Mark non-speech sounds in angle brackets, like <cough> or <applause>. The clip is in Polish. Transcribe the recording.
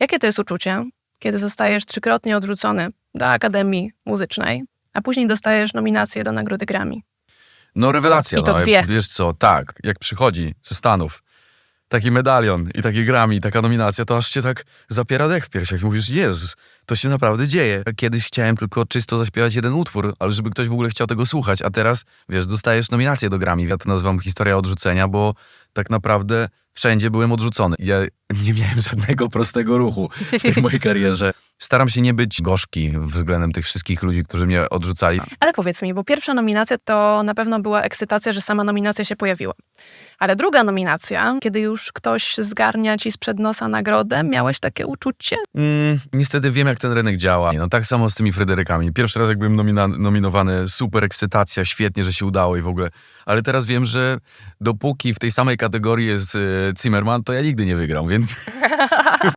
Jakie to jest uczucie, kiedy zostajesz trzykrotnie odrzucony do Akademii Muzycznej, a później dostajesz nominację do Nagrody Grammy? No rewelacja. I to no, dwie. Wiesz co, tak, jak przychodzi ze Stanów taki medalion i taki Grammy, i taka nominacja, to aż cię tak zapiera dech w piersiach i mówisz, Jezus, to się naprawdę dzieje. Kiedyś chciałem tylko czysto zaśpiewać jeden utwór, ale żeby ktoś w ogóle chciał tego słuchać, a teraz, wiesz, dostajesz nominację do Grammy. Ja to nazywam historia odrzucenia, bo tak naprawdę wszędzie byłem odrzucony. Ja nie miałem żadnego prostego ruchu w tej mojej karierze. Staram się nie być gorzki względem tych wszystkich ludzi, którzy mnie odrzucali. Ale powiedz mi, bo pierwsza nominacja to na pewno była ekscytacja, że sama nominacja się pojawiła. Ale druga nominacja, kiedy już ktoś zgarnia ci sprzed nosa nagrodę, miałeś takie uczucie? Mm, niestety wiem, jak ten rynek działa. No tak samo z tymi Fryderykami. Pierwszy raz, jak byłem nomina- nominowany, super ekscytacja, świetnie, że się udało i w ogóle. Ale teraz wiem, że dopóki w tej samej kategorii jest e, Zimmerman, to ja nigdy nie wygram, więc <laughs>